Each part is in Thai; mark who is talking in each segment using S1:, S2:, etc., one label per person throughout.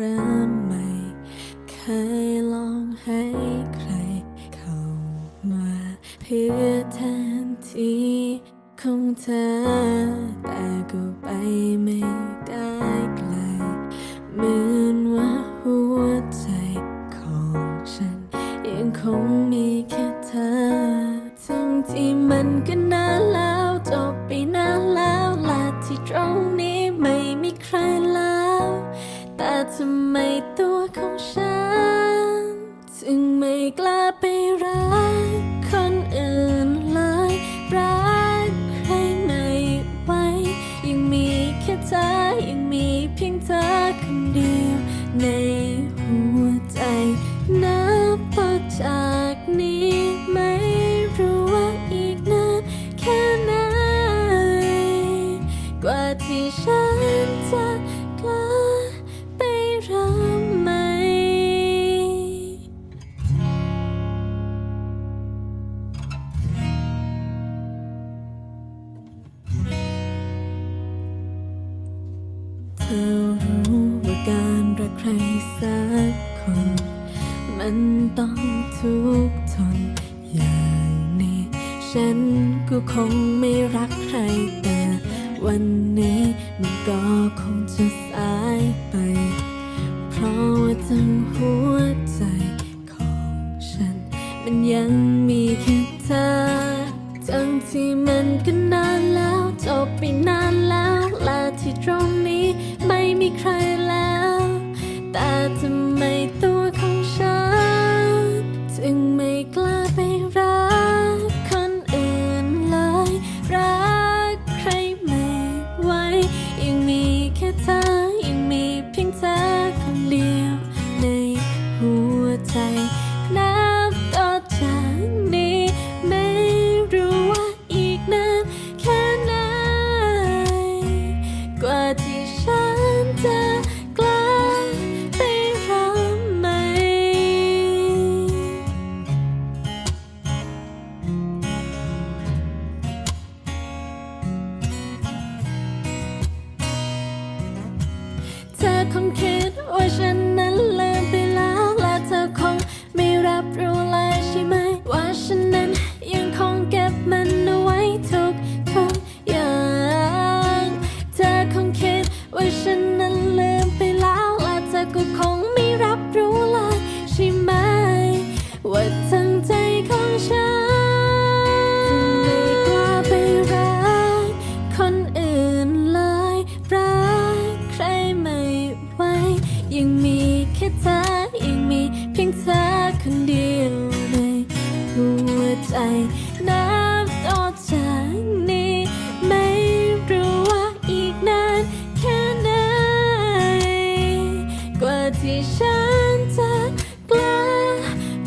S1: เริ่มใหม่ เคยลองให้ใครเข้ามาเพื่อแทนที่ของเธอ แต่ก็ไปไม่ ธอรู้ว่าการรักใครสักคน มันต้องทุกข์ทนอย่างนี้ ฉันก็คงไม่รักใครแต่วันนี้มันก็คงจะสายไป เพราะว่าทั้งหัวใจของฉัน มันยังมีแค่เธอทั้งที่มันก็นานแล้วจบไปนานแล้ว ที่ตรงนี้ไม่มีใครแล้ว แต่ทำไมต้อง อคงคิดว่าฉันนั้นลืมไปแล้วและเธอคงไม่รับรู้เลยใช่ไหม ว่าฉันนั้นยังคงเก็บมันเอาไว้ทุกทุกอย่าง เธอคงคิดว่าฉันนั้นลืมไปแล้วและเธอก็คง ยังมีแค่เธอยังมีเพียงเธอคนเดียวในหัวใจนับต่อจากนี้ ไม่รู้ว่าอีกนานแค่ไหน กว่าที่ฉันจะกล้า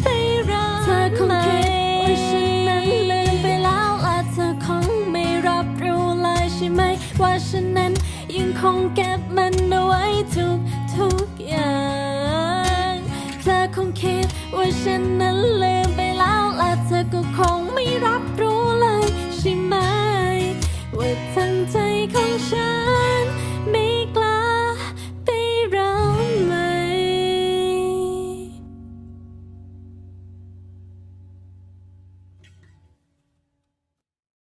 S1: ไปรักเธอคงคิดว่าฉันนั้นลืมไปแล้วและเธอคงไม่รับรู้เลยใช่ไหม ว่าฉันนั้นยังคงเก็บมัน